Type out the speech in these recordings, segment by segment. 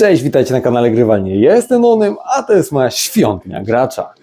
Cześć, witajcie na kanale Grywalnie. Jestem Onym, a to jest moja świątynia gracza.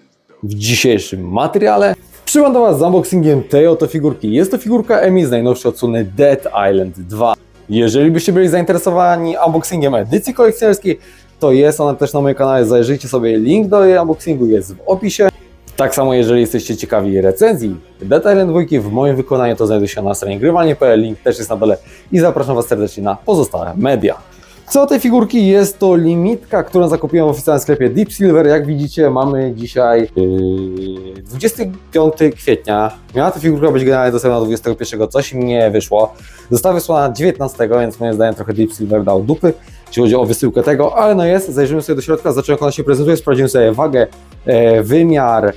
W dzisiejszym materiale przybywam do Was z unboxingiem tej oto figurki. Jest to figurka Emi z najnowszej odsłony Dead Island 2. Jeżeli byście byli zainteresowani unboxingiem edycji kolekcjonerskiej, to jest ona też na moim kanale. Zajrzyjcie sobie, link do jej unboxingu jest w opisie. Tak samo jeżeli jesteście ciekawi recenzji Dead Island 2 w moim wykonaniu, to znajduje się na stronie grywalnie.pl, link też jest na dole i zapraszam Was serdecznie na pozostałe media. Co tej figurki? Jest to limitka, którą zakupiłem w oficjalnym sklepie Deep Silver. Jak widzicie, mamy dzisiaj yy, 25 kwietnia. Miała ta figurka być generalnie dostępna 21, coś im nie wyszło. Została wysłana 19, więc moim zdaniem trochę Deep Silver dał dupy, jeśli chodzi o wysyłkę tego, ale no jest. Zajrzymy sobie do środka, zobaczymy jak ona się prezentuje, sprawdzimy sobie wagę, e, wymiar,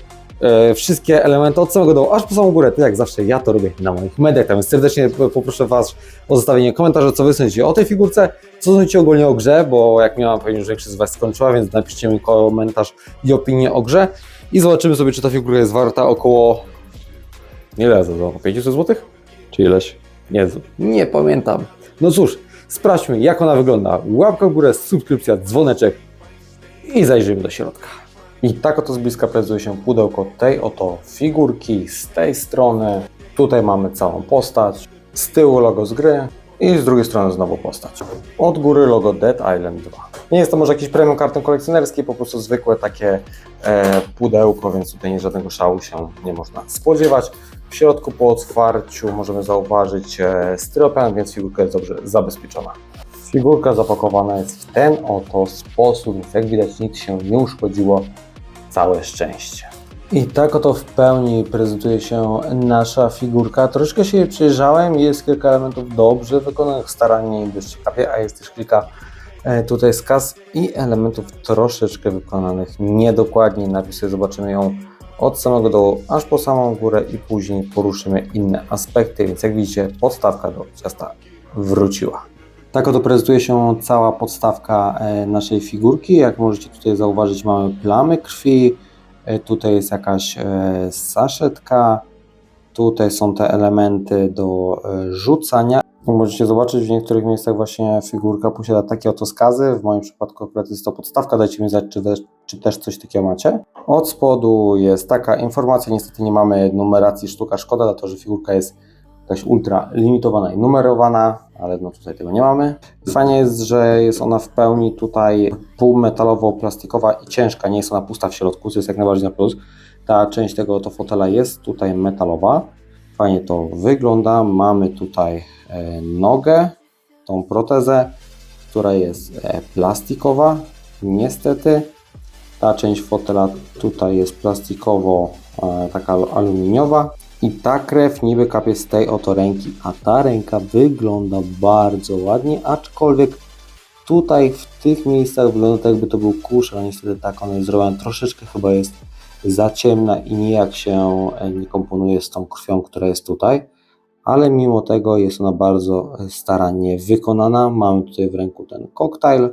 wszystkie elementy od samego dołu, aż po samą górę, tak jak zawsze ja to robię na moich mediach, tak więc serdecznie poproszę Was o zostawienie komentarza, co Wy sądzicie o tej figurce, co sądzicie ogólnie o grze, bo jak miałam pewnie, że większość z Was skończyła, więc napiszcie mi komentarz i opinię o grze i zobaczymy sobie, czy ta figurka jest warta około, wiem, za około 500 zł? Czy ileś? Nie, nie pamiętam. No cóż, sprawdźmy jak ona wygląda. Łapka w górę, subskrypcja, dzwoneczek i zajrzyjmy do środka. I tak oto z bliska prezentuje się pudełko tej oto figurki z tej strony. Tutaj mamy całą postać, z tyłu logo z gry i z drugiej strony znowu postać. Od góry logo Dead Island 2. Nie jest to może jakiś premium karton kolekcjonerski, po prostu zwykłe takie e, pudełko, więc tutaj żadnego szału się nie można spodziewać. W środku po otwarciu możemy zauważyć e, styropian, więc figurka jest dobrze zabezpieczona. Figurka zapakowana jest w ten oto sposób, więc jak widać nic się nie uszkodziło. Całe szczęście. I tak oto w pełni prezentuje się nasza figurka. Troszkę się jej przyjrzałem, jest kilka elementów dobrze wykonanych, starannie i dość ciekawie, a jest też kilka e, tutaj skaz i elementów troszeczkę wykonanych niedokładnie. Sobie zobaczymy ją od samego dołu aż po samą górę i później poruszymy inne aspekty, więc jak widzicie podstawka do ciasta wróciła. Tak oto prezentuje się cała podstawka e, naszej figurki. Jak możecie tutaj zauważyć, mamy plamy krwi, e, tutaj jest jakaś e, saszetka, tutaj są te elementy do rzucania. Możecie zobaczyć, w niektórych miejscach właśnie figurka posiada takie oto skazy. W moim przypadku akurat jest to podstawka. Dajcie mi znać, czy, czy też coś takiego macie. Od spodu jest taka informacja. Niestety nie mamy numeracji sztuka. Szkoda, dlatego że figurka jest jakaś ultra limitowana i numerowana, ale no tutaj tego nie mamy. Fajnie jest, że jest ona w pełni tutaj półmetalowo-plastikowa i ciężka, nie jest ona pusta w środku, co jest jak najbardziej na plus. Ta część tego to fotela jest tutaj metalowa. Fajnie to wygląda. Mamy tutaj e, nogę, tą protezę, która jest e, plastikowa. Niestety ta część fotela tutaj jest plastikowo e, taka aluminiowa. I ta krew niby kapie z tej oto ręki, a ta ręka wygląda bardzo ładnie, aczkolwiek tutaj w tych miejscach wygląda tak jakby to był kurz, ale niestety tak ona jest zrobiona troszeczkę chyba jest za ciemna i nijak się e, nie komponuje z tą krwią, która jest tutaj, ale mimo tego jest ona bardzo e, starannie wykonana. Mamy tutaj w ręku ten koktajl,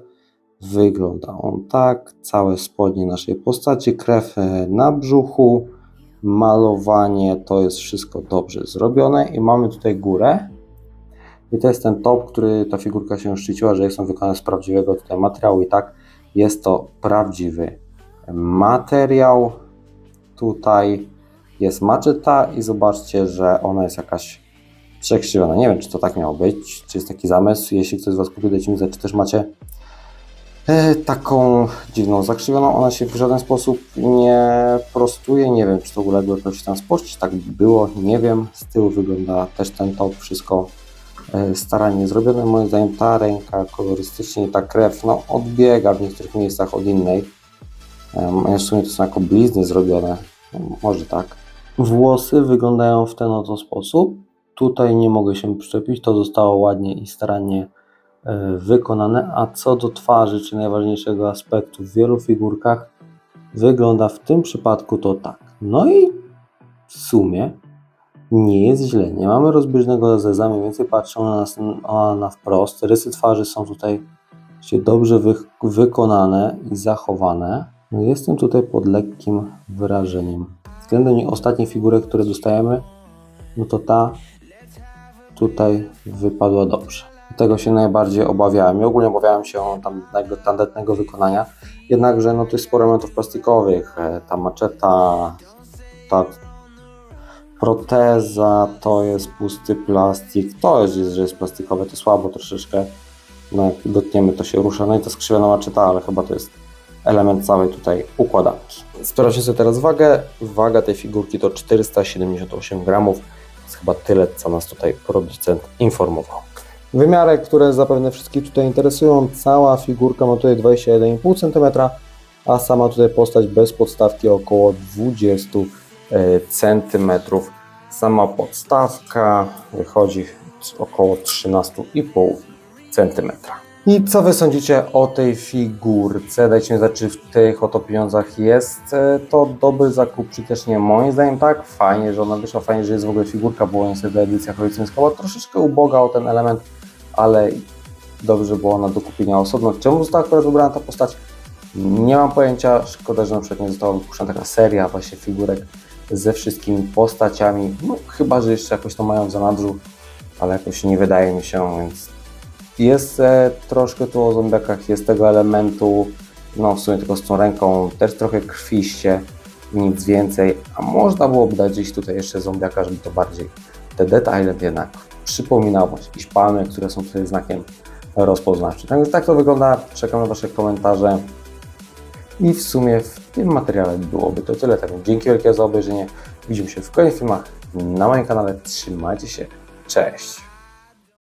wygląda on tak, całe spodnie naszej postaci, krew e, na brzuchu, malowanie, to jest wszystko dobrze zrobione i mamy tutaj górę. I to jest ten top, który ta figurka się szczyciła, że jest on wykonany z prawdziwego tutaj materiału i tak jest to prawdziwy materiał. Tutaj jest maczeta i zobaczcie, że ona jest jakaś przekrzywiona. Nie wiem, czy to tak miało być, czy jest taki zamysł. Jeśli ktoś z Was kupił, dajcie mi znać, czy też macie taką dziwną zakrzywioną. Ona się w żaden sposób nie prostuje. Nie wiem, czy to uległo jakoś spość, czy tak było, nie wiem. Z tyłu wygląda też ten top, wszystko e, starannie zrobione. Moim zdaniem ta ręka kolorystycznie, ta krew, no odbiega w niektórych miejscach od innej. W sumie to są jako blizny zrobione, No, może tak. Włosy wyglądają w ten oto sposób. Tutaj nie mogę się przyczepić, to zostało ładnie i starannie e, wykonane. A co do twarzy, czy najważniejszego aspektu w wielu figurkach, wygląda w tym przypadku to tak. No i w sumie nie jest źle. Nie mamy rozbieżnego zeza, mniej więcej patrzą na nas na wprost. Rysy twarzy są tutaj dobrze wy, wykonane i zachowane. No jestem tutaj pod lekkim wrażeniem. Względem ostatnich figurek, które dostajemy, no to ta tutaj wypadła dobrze. Tego się najbardziej obawiałem. I ogólnie obawiałem się tandetnego, tandetnego wykonania. Jednakże no, to jest sporo elementów plastikowych. E, Ta maczeta, ta proteza to jest pusty plastik. To jest, że jest plastikowe, to słabo troszeczkę. No, jak dotkniemy, to się rusza. No i to skrzywiona maczeta, ale chyba to jest element całej tutaj układanki. Sprawdźmy sobie teraz wagę. Waga tej figurki to 478 gramów. To jest chyba tyle, co nas tutaj producent informował. Wymiary, które zapewne wszystkich tutaj interesują. Cała figurka ma tutaj 21,5 cm, a sama tutaj postać bez podstawki około 20 cm. Sama podstawka wychodzi około 13,5 cm. I co Wy sądzicie o tej figurce? Dajcie mi znać, czy w tych oto pieniądzach jest e, to dobry zakup, czy też nie. Moim zdaniem tak, fajnie, że ona wyszła, fajnie, że jest w ogóle figurka, bo niestety edycja kolekcjonerska była troszeczkę uboga o ten element, ale dobrze była ona do kupienia osobno. Czemu została akurat wybrana ta postać? Nie mam pojęcia, szkoda, że na przykład nie została wypuszczona taka seria właśnie figurek ze wszystkimi postaciami, no chyba, że jeszcze jakoś to mają w zanadrzu, ale jakoś nie wydaje mi się, więc jest e, troszkę tu o zombiakach, jest tego elementu, no w sumie tylko z tą ręką, też trochę krwiście, nic więcej, a można byłoby dać gdzieś tutaj jeszcze zombiaka, żeby to bardziej te detale jednak przypominało, jakieś palmy, które są tutaj znakiem rozpoznawczym. Tak tak to wygląda, czekam na Wasze komentarze i w sumie w tym materiale byłoby to tyle. Tak więc dzięki wielkie za obejrzenie, widzimy się w kolejnych filmach na moim kanale, trzymajcie się, cześć!